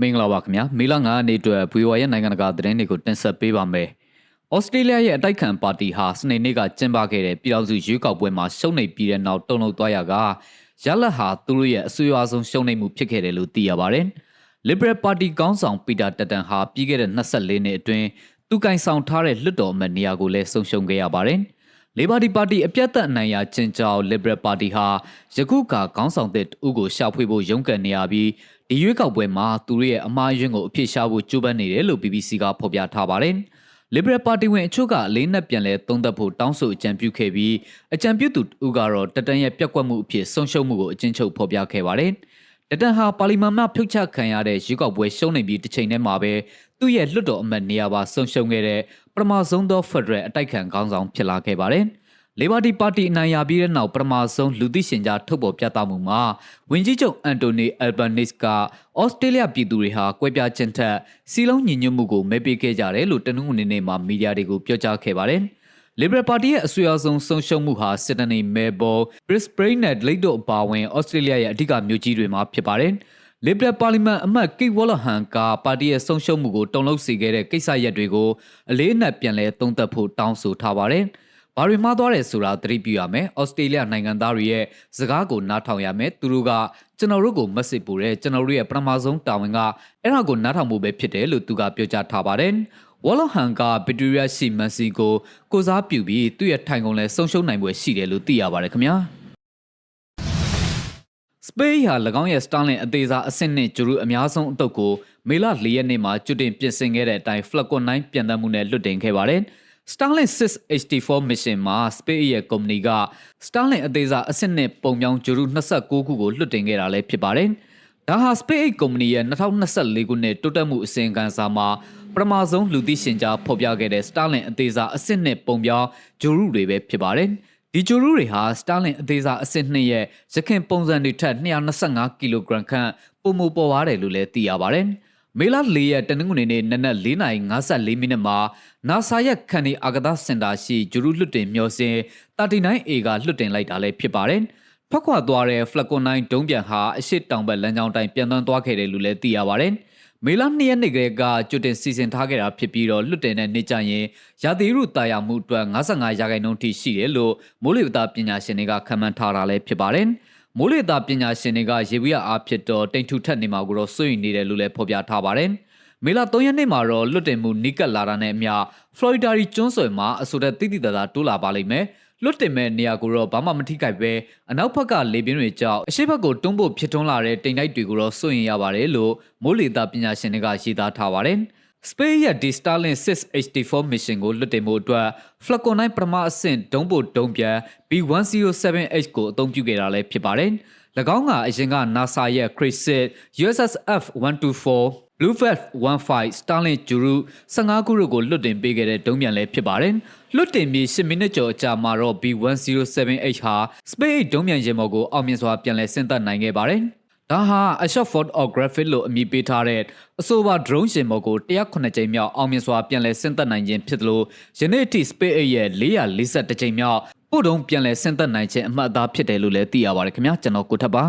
မင်္ဂလာပါခင်ဗျာမေလ9နေ့အတွက် VOA ရဲ့နိုင်ငံတကာသတင်းတွေကိုတင်ဆက်ပေးပါမယ်။ဩစတြေးလျရဲ့အတိုက်ခံပါတီဟာစနေနေ့ကကျင်းပခဲ့တဲ့ပြည်ထောင်စုရွေးကောက်ပွဲမှာရှုံးနိမ့်ပြီးတဲ့နောက်တုံ့လောက်သွားရကရလတ်ဟာသူတို့ရဲ့အဆွေအဝါဆုံးရှုံးနိမ့်မှုဖြစ်ခဲ့တယ်လို့သိရပါတယ်။ Liberal Party ကောင်းဆောင်ပီတာတတန်ဟာပြီးခဲ့တဲ့24နှစ်အတွင်းသူကင်ဆောင်ထားတဲ့လွှတ်တော်အမတ်နေရာကိုလည်းဆုံးရှုံးခဲ့ရပါတယ်။ Labor Party အပြတ်သက်အနိုင်ရကျင်းကြောင်း Liberal Party ဟာယခုကခေါင်းဆောင်တဲ့ဥကိုရှာဖွေဖို့ရုန်းကန်နေရပြီးဒီရွေးကောက်ပွဲမှာသူတို့ရဲ့အမှားယွင်းကိုအပြစ်ရှာဖို့ကြိုးပမ်းနေတယ်လို့ BBC ကဖော်ပြထားပါတယ်။ Liberal Party ဝင်အချို့ကအလေးနက်ပြန်လဲသုံးသပ်ဖို့တောင်းဆိုအကြံပြုခဲ့ပြီးအကြံပြုသူတူကတော့တတန်ရဲ့ပြက်ကွက်မှုအဖြစ်ဆုံးရှုံးမှုကိုအကျဉ်းချုပ်ဖော်ပြခဲ့ပါတယ်။တတန်ဟာပါလီမန်မှဖြုတ်ချခံရတဲ့ရွေးကောက်ပွဲရှုံးနေပြီးတစ်ချိန်တည်းမှာပဲသူ့ရဲ့လွှတ်တော်အမတ်နေရာပါဆုံးရှုံးခဲ့တဲ့ ပထမဆုံးသော Federal အတိုက်ခံခေါင်းဆောင်ဖြစ်လာခဲ့ပါတယ်။ Labor Party အနိုင်ရပြီးတဲ့နောက်ပထမဆုံးလူသိရှင်ကြားထုတ်ပေါ်ပြသမှုမှာဝင်ကြီးချုပ်အန်တိုနီအယ်ဘန်နစ်ကဩစတြေးလျပြည်သူတွေဟာကွဲပြားခြင်းထက်စီလုံးညီညွတ်မှုကိုမဲပေးခဲ့ကြတယ်လို့တနင်္ဂနွေနေ့မှာမီဒီယာတွေကိုပြောကြားခဲ့ပါတယ်။ Liberal Party ရဲ့အဆွေအဆုံဆုံးရှုံးမှုဟာစစ်တနီမဲဘော် Brisbane နဲ့ Adelaide တို့အပါအဝင်ဩစတြေးလျရဲ့အဓိကမြို့ကြီးတွေမှာဖြစ်ပါတယ်။ Liberal Parliament အမတ်ကိတ်ဝလဟန်ကပါတီရဲ့ဆုံးရှုံးမှုကိုတုံ့လောက်စေခဲ့တဲ့ကိစ္စရပ်တွေကိုအလေးအနက်ပြန်လဲသုံးသပ်ဖို့တောင်းဆိုထားပါတယ်။ဘာတွေမှားသွားတယ်ဆိုတာသတိပြုရမယ်။ဩစတြေးလျနိုင်ငံသားတွေရဲ့စကားကိုနားထောင်ရမယ်။သူတို့ကကျွန်တော်တို့ကိုမက်ဆေ့ပို့တယ်ကျွန်တော်တို့ရဲ့ပထမဆုံးတာဝန်ကအဲ့ဒါကိုနားထောင်ဖို့ပဲဖြစ်တယ်လို့သူကပြောကြားထားပါတယ်။ဝေါ်လဟန်ကဗီတိုရီယာရှိမန်စီကိုကိုစားပြုပြီးသူ့ရဲ့ထိုင်ကုန်လဲဆုံးရှုံးနိုင်ပွဲရှိတယ်လို့သိရပါတယ်ခင်ဗျာ။ စပေးဟာ၎င်းရဲ့စတာလင်အသေးစားအဆင့်နဲ့ဂျူရူအများဆုံးအတုပ်ကိုမေလ၄ရက်နေ့မှာကျွတင်ပြင်ဆင်ခဲ့တဲ့အတိုင်း Falcon 9ပြန်တမ်းမှုနဲ့လွတ်တင်ခဲ့ပါတယ်။ Starlink 6 HD4 mission မှာ Space ရဲ့ကုမ္ပဏီက Starlink အသေးစားအဆင့်နဲ့ပုံပြောင်းဂျူရု29ခုကိုလွှတ်တင်ခဲ့တာလည်းဖြစ်ပါတယ်။ဒါဟာ SpaceX ကုမ္ပဏီရဲ့2024ခုနှစ်တိုးတက်မှုအစီရင်ခံစာမှာပထမဆုံးလူသိရှင်ကြားဖော်ပြခဲ့တဲ့ Starlink အသေးစားအဆင့်နဲ့ပုံပြောင်းဂျူရုတွေပဲဖြစ်ပါတယ်။ ဒီဂျူရုတွေဟာ Starlink အသေးစားအဆင့်2ရဲ့ရခင်ပုံစံတွေထက်225ကီလိုဂရမ်ခန့်ပုံမပေါ်ပါတယ်လို့လည်းသိရပါတယ်။မေလ၄ရက်တနင်္ဂနွေနေ့နနက်4:54မိနစ်မှာ NASA ရဲ့ခန်နီအာကာသစင်တာရှိဂျူရုလွတ်တင်မျှော်စင် 39A ကလွတ်တင်လိုက်တာလည်းဖြစ်ပါတယ်။ဖက်ခွာသွားတဲ့ Falcon 9ဒုံးပြန်ဟာအရှိတောင်ဘက်လမ်းကြောင်းတိုင်းပြန်သွန်းသွားခဲ့တယ်လို့လည်းသိရပါတယ်။ မေလ2ရက်နေ့ကလေးကကျွတင်စီစဉ်ထားခဲ့တာဖြစ်ပြီးတော့လွတ်တင်တဲ့နေ့ကျရင်ရာသီဥတုတာယာမှုအတွက်55ရာခိုင်နှုန်းထိရှိတယ်လို့မိုးလေဝသပညာရှင်တွေကခန့်မှန်းထားတာလည်းဖြစ်ပါတယ်။မိုးလေသာပညာရှင်တွေကရေဝိရအားဖြစ်တော့တိမ်ထူထက်နေမှာကိုတော့စိုးရိမ်နေတယ်လို့လည်းဖော်ပြထားပါတယ်။မေလ3ရက်နေ့မှာတော့လွတ်တင်မှုနီးကပ်လာတာနဲ့အမျှဖလော်ရီဒါရီကျွန်းဆွယ်မှာအဆိုတဲ့တိတိတသားတိုးလာပါလိမ့်မယ်။ လွတ်တင်မဲ့နေရာကိုတော့ဘာမှမထိခိုက်ပဲအနောက်ဘက်ကလေပြင်းတွေကြောင့်အရှိဘက်ကိုတွန်းပို့ဖြစ်ထွန်းလာတဲ့တိမ်တိုက်တွေကိုတော့စွန့်ရင်ရပါတယ်လို့မိုးလေသာပညာရှင်တွေကရှင်းသားထားပါတယ်။ Space ရဲ့ D Starlink 6HD4 mission ကိုလွတ်တင်မှုအတွက် Falcon 9ပထမအဆင့်ဒုံးပို့ဒုံးပြန် B107H ကိုအသုံးပြုခဲ့တာလည်းဖြစ်ပါတယ်။၎င်းကအရင်က NASA ရဲ့ Crescent USSF124 Blue Vet 15 Starlink Juru 15ခုတို့ကိုလွတ်တင်ပေးခဲ့တဲ့ဒုံးပြန်လည်းဖြစ်ပါတယ်။လွတ်တင်ပြီး10မိနစ်ကျော်အကြာမှာတော့ B107H ဟာ Space 8ဒုံးပြန်ရင်မော်ကိုအောင်မြင်စွာပြန်လည်ဆင်းသက်နိုင်ခဲ့ပါတယ်။ဒါဟာ Ashok Photographic လို့အမည်ပေးထားတဲ့အဆိုပါ drone ရှင်မော်ကို109ကြိမ်မြောက်အောင်မြင်စွာပြန်လည်ဆင်းသက်နိုင်ခြင်းဖြစ်လို့ယနေ့ထိ Space 8ရဲ့442ကြိမ်မြောက်ပို့တုံးပြန်လည်ဆင်းသက်နိုင်ခြင်းအမှတ်အသားဖြစ်တယ်လို့လည်းသိရပါတယ်ခင်ဗျာကျွန်တော်ကိုထပ်ပါ